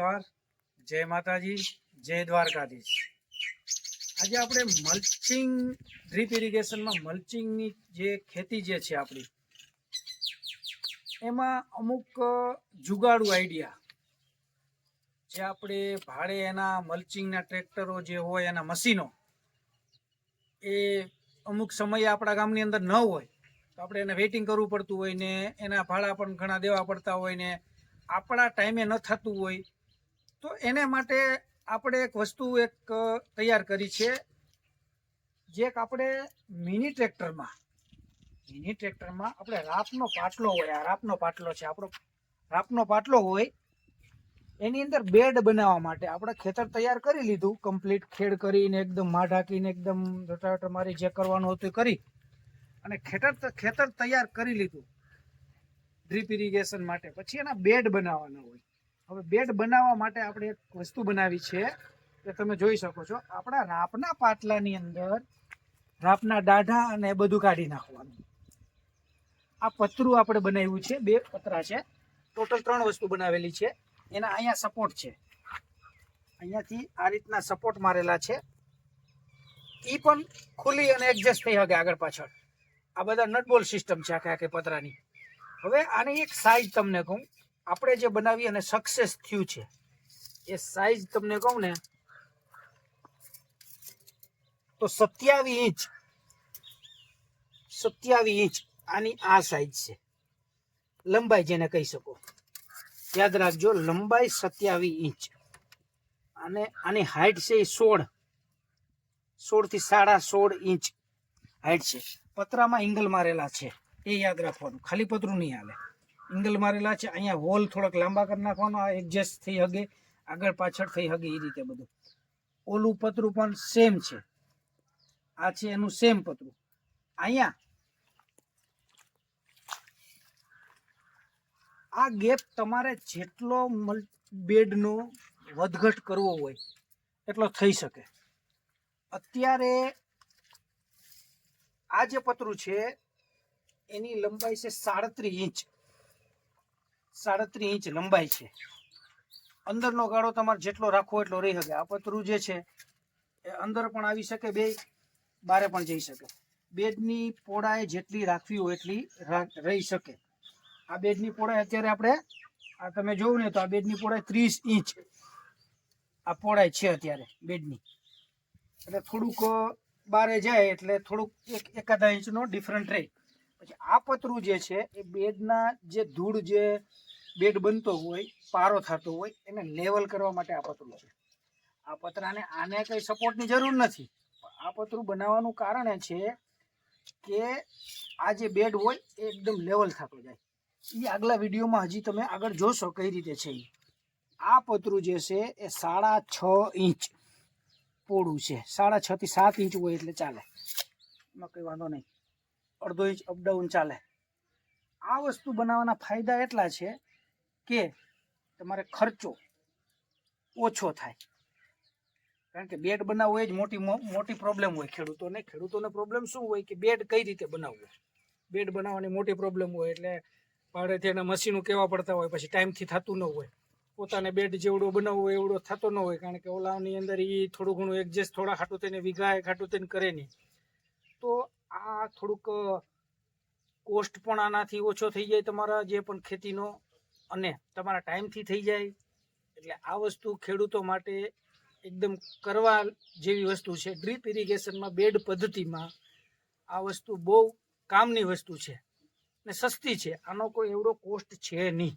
નમસ્કાર. જય માતાજી, જય દ્વારકાધીશ. આજે આપણે મલ્ચિંગ ડ્રીપ ઇરિગેશનમાં મલ્ચિંગની જે ખેતી જે છે આપણી, એમાં અમુક જુગાડુ આઈડિયા જે આપણે ભાડે એના મલ્ચિંગના ટ્રેક્ટરો જે હોય, એના મશીનો એ અમુક સમયે આપણા ગામની અંદર ન હોય, તો આપણે એને વેઇટિંગ કરવું પડતું હોય ને એના ભાડા પણ ઘણા દેવા પડતા હોય ને, આપણા ટાઈમે ન થતું હોય તો એને માટે આપણે એક વસ્તુ એક તૈયાર કરી છે, જે એક આપણે મિની ટ્રેક્ટરમાં મિની ટ્રેક્ટરમાં આપણે રાપનો પાટલો હોય, આ રાપનો પાટલો છે, આપણો રાપનો પાટલો હોય, એની અંદર બેડ બનાવવા માટે આપણે ખેતર તૈયાર કરી લીધું, કમ્પ્લીટ ખેડ કરીને એકદમ મા ઢાંકીને એકદમ રોટાવેટર મારી જે કરવાનું હતું એ કરી અને ખેતર ખેતર તૈયાર કરી લીધું. ડ્રીપ ઇરિગેશન માટે. પછી એના બેડ બનાવવાના હોય. હવે બેડ બનાવવા માટે આપણે એક વસ્તુ બનાવી છે કે તમે જોઈ શકો છો. આપણા રાપના પાટલાની અંદર રાપના દાઢા અને એ બધું કાઢી નાખવાનું. આ પતરું આપણે બનાવ્યું છે, બે પતરા છે. ટોટલ ત્રણ વસ્તુ બનાવેલી છે. એના અહીંયા સપોર્ટ છે. અહીંયાથી આ રીતના સપોર્ટ મારેલા છે. એ પણ ખુલ્લી અને એડજસ્ટ થઈ શકે આગળ પાછળ. આ બધા નટબોલ સિસ્ટમ છે આખે આખે પતરાની. હવે આની એક સાઈઝ તમને કહું. આપણે જે બનાવી અને સક્સેસ થયું છે, એ સાઈઝ તમને કહું ને, તો સત્યાવીસ ઇંચ સત્યાવીસ ઇંચ આની આ સાઈઝ છે. લંબાઈ જેને કહી શકો. યાદ રાખજો, લંબાઈ સત્યાવીસ ઇંચ. અને આની હાઈટ છે એ સોળ. સોળથી સાડા સોળ ઇંચ હાઈટ છે. પતરામાં ઇંગલ મારેલા છે. એ યાદ રાખવાનું. ખાલી પતરું નહીં હાલે. ઇંગલ મારેલા છે. અહીંયા હોલ થોડોક લાંબા કરી નાખવાનો, આ એડજસ્ટ થઈ હગે, આગળ પાછળ થઈ હગે એ રીતે બધું. ઓલું પતરું પણ સેમ છે. આ છે એનું સેમ પતરું. અહીંયા આ ગેપ તમારે જેટલો બેડનો વધઘટ કરવો હોય, એટલો થઈ શકે. અત્યારે આ જે પતરું છે, એની લંબાઈ છે સાડત્રીસ ઇંચ. સાડત્રીસ ઇંચ લંબાઈ છે. અંદરનો ગાળો તમારે જેટલો રાખવો એટલો રહી શકે. આ પતરું જે છે, એ અંદર પણ આવી શકે બે, બારે પણ જઈ શકે. બેડની પોળાએ જેટલી રાખવી હોય એટલી રહી શકે. આ બેડની પોળાઈ અત્યારે આપણે, આ તમે જોવું ને તો આ બેડની પોળાઈ ત્રીસ ઇંચ આ પોળાઈ છે અત્યારે બેડની. એટલે થોડુંક બારે જાય એટલે થોડુંક એક, એકાદા ઇંચનો ડિફરન્ટ રહે. પછી આ પતરું જે છે, એ બેડના જે ધૂળ જે બેડ બનતો હોય, પારો થતો હોય, એને લેવલ કરવા માટે આ પતરું છે. આ પતરાને આને કંઈ સપોર્ટની જરૂર નથી. આ પતરું બનાવવાનું કારણ એ છે કે આ જે બેડ હોય, એ એકદમ લેવલ થતો જાય. એ આગલા વિડીયોમાં હજી તમે આગળ જોશો કઈ રીતે છે એ આ પતરું જે છે, એ સાડા છ ઇંચ પોળું છે. સાડા છ થી સાત ઇંચ હોય એટલે ચાલે. એમાં કંઈ વાંધો નહીં. અડધો ઇંચ અપડાઉન ચાલે. આ વસ્તુ બનાવવાના ફાયદા એટલા છે કે તમારે ખર્ચો ઓછો થાય. કારણ કે બેડ બનાવવો એ જ મોટી મોટી પ્રોબ્લેમ હોય ખેડૂતોને. ખેડૂતોને પ્રોબ્લેમ શું હોય કે બેડ કઈ રીતે બનાવવું બેડ બનાવવાની મોટી પ્રોબ્લેમ હોય એટલે ભાડેથી એના મશીનો કેવા પડતા હોય, પછી ટાઈમથી થતું ન હોય. પોતાને બેડ જેવડો બનાવવો એવડો થતો ન હોય, કારણ કે ઓલાની અંદર એ થોડું ઘણું એડજસ્ટ થોડા ખાટું થઈને વિઘાય ખાટું થઈને કરે નહીં તો આ થોડુંક કોસ્ટ પણ આનાથી ઓછો થઈ જાય તમારા જે પણ ખેતીનો અને તમારા ટાઈમથી થઈ જાય. એટલે આ વસ્તુ ખેડૂતો માટે એકદમ કરવા જેવી વસ્તુ છે. ડ્રીપ ઇરિગેશનમાં બેડ પદ્ધતિમાં આ વસ્તુ બહુ કામની વસ્તુ છે ને સસ્તી છે. આનો કોઈ એવડો કોસ્ટ છે નહીં.